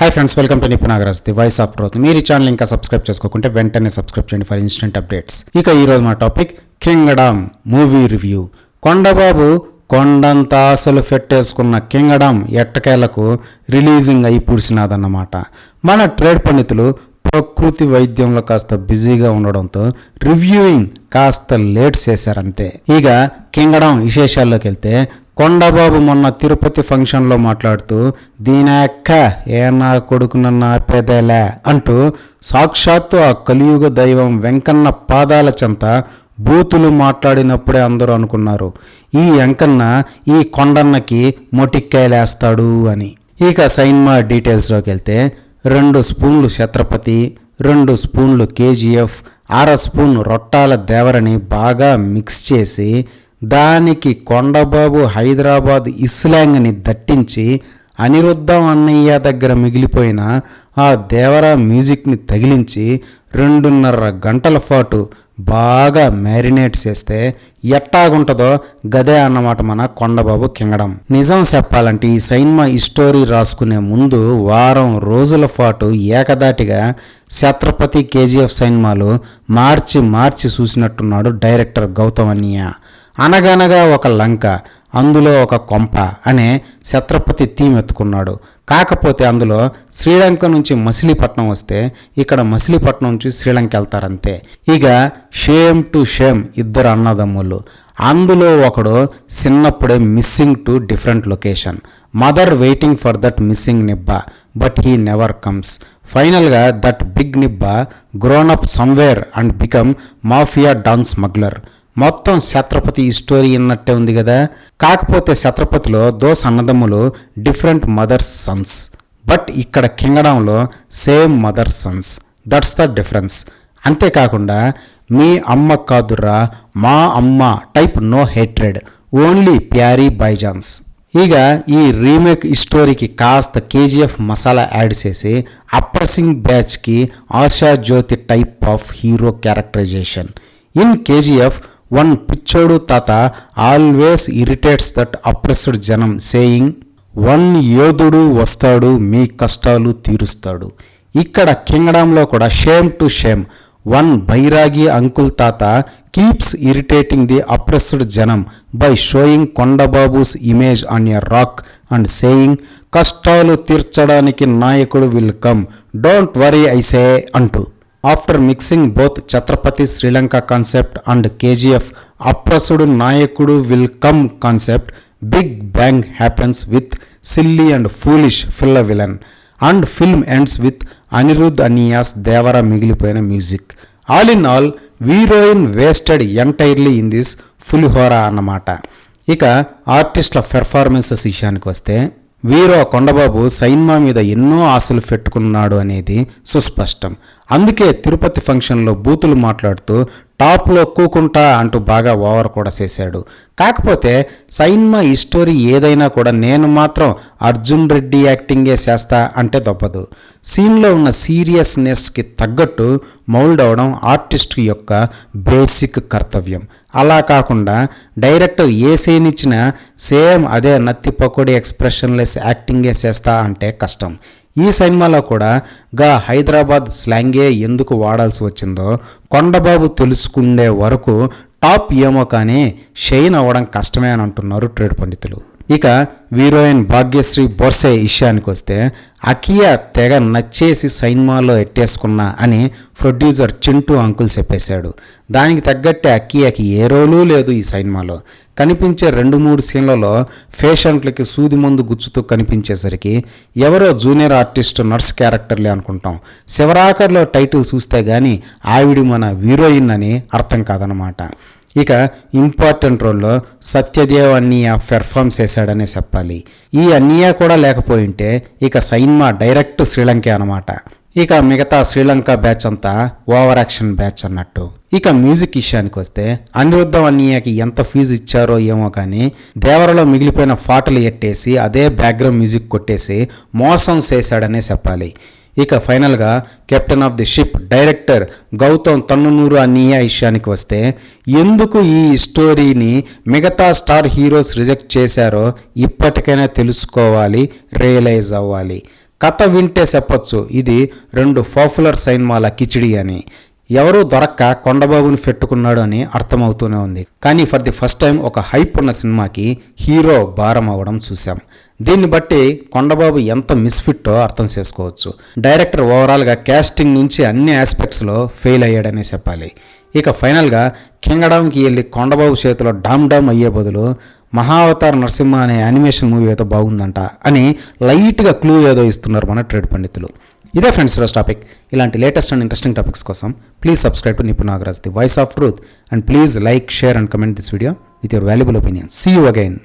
Hi friends welcome to Nipunagaraj the voice of growth మీరు ఈ channel ఇంకా subscribe చేసుకోకుంటే వెంటనే సబ్స్క్రైబ్ చేయండి ఫర్ ఇన్స్టెంట్ అప్డేట్స్ ఇక ఈరోజు మా topic kingdom movie review Kondababu కొండంత ఆశలు పెట్టేసుకున్న కింగడమ్ ఎట్టకేలకు రిలీజింగ్ అయి పూడ్చినాదన్నమాట. మన ట్రేడ్ పండితులు ప్రకృతి వైద్యంలో కాస్త బిజీగా ఉండడంతో రివ్యూయింగ్ కాస్త లేట్ చేశారంతే. ఇక కింగడం విశేషాల్లోకి వెళ్తే కొండబాబు మొన్న తిరుపతి ఫంక్షన్లో మాట్లాడుతూ దీని ఏ నా కొడుకునన్న ఆపేదేలే అంటూ సాక్షాత్తు ఆ కలియుగ దైవం వెంకన్న పాదాల చెంత బూతులు మాట్లాడినప్పుడే అందరూ అనుకున్నారు. ఈ వెంకన్న ఈ కొండన్నకి మొటిక్కాయలేస్తాడు అని. ఇక సైన్మా డీటెయిల్స్లోకి వెళ్తే రెండు స్పూన్లు ఛత్రపతి రెండు స్పూన్లు కేజీఎఫ్ అర స్పూన్ రొట్టాల దేవరని బాగా మిక్స్ చేసి దానికి కొండబాబు హైదరాబాద్ ఇస్లాంగ్ని దట్టించి అనిరుద్ధం అన్నయ్య దగ్గర మిగిలిపోయిన ఆ దేవరా మ్యూజిక్ని తగిలించి రెండున్నర గంటల పాటు బాగా మ్యారినేట్ చేస్తే ఎట్టాగుంటుందో గదే అన్నమాట మన కొండబాబు కింగడం. నిజం చెప్పాలంటే ఈ సినిమా ఈ స్టోరీ రాసుకునే ముందు వారం రోజుల పాటు ఏకదాటిగా ఛత్రపతి కేజీఎఫ్ సినిమాలు మార్చి మార్చి చూసినట్టున్నాడు డైరెక్టర్ గౌతమ్ అన్నయ్య అనగనగా ఒక లంక అందులో ఒక కొంప అనే ఛత్రపతి థీమ్ ఎత్తుకున్నాడు. కాకపోతే అందులో శ్రీలంక నుంచి మచిలీపట్నం వస్తే ఇక్కడ మచిలీపట్నం నుంచి శ్రీలంక వెళ్తారంతే. ఇక షేమ్ టు షేమ్ ఇద్దరు అన్నదమ్ములు. అందులో ఒకడు చిన్నప్పుడే missing to different location. Mother waiting for that missing నిబ్బా but he never comes. ఫైనల్గా that big నిబ్బా grown up somewhere and become mafia dons smuggler. మొత్తం ఛత్రపతి స్టోరీ ఉన్నట్టే ఉంది కదా. కాకపోతే ఛత్రపతిలో దోస్ అన్నదమ్ములు డిఫరెంట్ మదర్స్ సన్స్ బట్ ఇక్కడ కింగడంలో same mother sons that's the difference అంతేకాకుండా మీ అమ్మ కాదురా మా అమ్మ టైప్ నో హేట్రెడ్ ఓన్లీ ప్యారీ బైజాన్స్. ఇక ఈ రీమేక్ స్టోరీకి కాస్త కేజీఎఫ్ మసాలా యాడ్ చేసి అప్పర్ సింగ్ బ్యాచ్కి ఆశా జ్యోతి type of hero characterization in KGF one పిచ్చోడు తాత ఆల్వేస్ ఇరిటేట్స్ దట్ అప్రెస్డ్ జనం సేయింగ్ వన్ యోధుడు వస్తాడు మీ కష్టాలు తీరుస్తాడు. ఇక్కడ కింగడంలో కూడా same to same one Bairagi uncle తాత కీప్స్ ఇరిటేటింగ్ ది అప్రెస్డ్ జనం by showing కొండబాబుస్ image on a rock and saying కష్టాలు తీర్చడానికి నాయకుడు విల్ కమ్ డోంట్ వరీ ఐసే అంటూ. After mixing both Chhatrapati Srilanka concept and KGF అప్రసుడు నాయకుడు will come concept big bang happens with silly and foolish ఫిల్ల villain and film ends with Anirudh అనియాస్ Devara మిగిలిపోయిన music. All in all heroine wasted entirely in this full హోరా అన్నమాట. ఇక ఆర్టిస్టుల performances విషయానికి వస్తే hero Kondababu సైన్మా మీద ఎన్నో ఆశలు పెట్టుకున్నాడు అనేది సుస్పష్టం. అందుకే తిరుపతి ఫంక్షన్లో బూతులు మాట్లాడుతూ టాప్లో కూకుంటా అంటూ బాగా ఓవర్ కూడా చేశాడు. కాకపోతే సైన్మా ఈ స్టోరీ ఏదైనా కూడా నేను మాత్రం అర్జున్ రెడ్డి యాక్టింగే చేస్తా అంటే తప్పదు. సీన్లో ఉన్న సీరియస్నెస్కి తగ్గట్టు మౌల్డ్ అవడం ఆర్టిస్ట్ యొక్క బేసిక్ కర్తవ్యం. అలా కాకుండా డైరెక్టర్ ఏ సీన్ ఇచ్చినా సేమ్ అదే నత్తి పకోడి ఎక్స్ప్రెషన్లెస్ యాక్టింగే చేస్తా అంటే కష్టం. ఈ సినిమాలో కూడా గా హైదరాబాద్ స్లాంగే ఎందుకు వాడాల్సి వచ్చిందో కొండబాబు తెలుసుకునే వరకు టాప్ ఏమో కానీ షైన్ అవ్వడం కష్టమే అని అంటున్నారు ట్రేడ్ పండితులు. ఇక హీరోయిన్ భాగ్యశ్రీ బొర్సే విషయానికి వస్తే అకియా తెగ నచ్చేసి సైన్మాలో ఎట్టేసుకున్నా అని ప్రొడ్యూసర్ చింటూ అంకుల్ చెప్పేశాడు. దానికి తగ్గట్టే అకియాకి ఏ రోలు లేదు ఈ సైన్మాలో. కనిపించే రెండు మూడు సీన్లలో పేషెంట్లకి సూది మందు గుచ్చుతూ కనిపించేసరికి ఎవరో జూనియర్ ఆర్టిస్ట్ నర్స్ క్యారెక్టర్లే అనుకుంటాం. శివరాకర్లో టైటిల్ చూస్తే గానీ ఆవిడ మన హీరోయిన్ అని అర్థం కాదనమాట. ఇక ఇంపార్టెంట్ రోల్లో సత్యదేవ్ అన్నయ్య పెర్ఫామ్ చేశాడనే చెప్పాలి. ఈ అన్నయ్య కూడా లేకపోయింటే ఇక సైన్మా డైరెక్ట్ శ్రీలంకే అనమాట ఇక మిగతా శ్రీలంక బ్యాచ్ అంతా ఓవర్ యాక్షన్ బ్యాచ్ అన్నట్టు. ఇక మ్యూజిక్ విషయానికి వస్తే అనిరుద్ధం అన్నయ్యకి ఎంత ఫీజు ఇచ్చారో ఏమో కానీ దేవరలో మిగిలిపోయిన పాటలు ఎట్టేసి అదే బ్యాక్గ్రౌండ్ మ్యూజిక్ కొట్టేసి మోసం చేశాడనే చెప్పాలి. ఇక ఫైనల్గా captain of the ship director Gautam Tinnanuri అన్నయ్య విషయానికి వస్తే ఎందుకు ఈ స్టోరీని మిగతా స్టార్ హీరోస్ రిజెక్ట్ చేశారో ఇప్పటికైనా తెలుసుకోవాలి రియలైజ్ అవ్వాలి. కథ వింటే చెప్పొచ్చు ఇది రెండు పాపులర్ సినిమాల కిచిడి అని. ఎవరూ దొరక్క కొండబాబుని పెట్టుకున్నాడు అని అర్థమవుతూనే ఉంది. కానీ ఫర్ ది ఫస్ట్ టైం ఒక హైప్ ఉన్న సినిమాకి హీరో భారం అవ్వడం చూశాం. దీన్ని బట్టి కొండబాబు ఎంత మిస్ఫిట్టో అర్థం చేసుకోవచ్చు. డైరెక్టర్ ఓవరాల్గా క్యాస్టింగ్ నుంచి అన్ని ఆస్పెక్ట్స్లో ఫెయిల్ అయ్యాడనే చెప్పాలి. ఇక ఫైనల్గా కింగడామ్కి వెళ్ళి కొండబాబు చేతిలో డామ్ డామ్ అయ్యే బదులు మహావతార్ నరసింహ అనే యానిమేషన్ మూవీ ఏదో బాగుందంట అని లైట్గా క్లూ ఏదో ఇస్తున్నారు మన ట్రేడ్ పండితులు. ఇదే ఫ్రెండ్స్ ఈరోజు టాపిక్ ఇలాంటి లేటెస్ట్ అండ్ ఇంట్రెస్టింగ్ టాపిక్స్ కోసం please subscribe to Nipun Nagaraj the voice of truth and please like share and comment this video with your valuable opinion see you again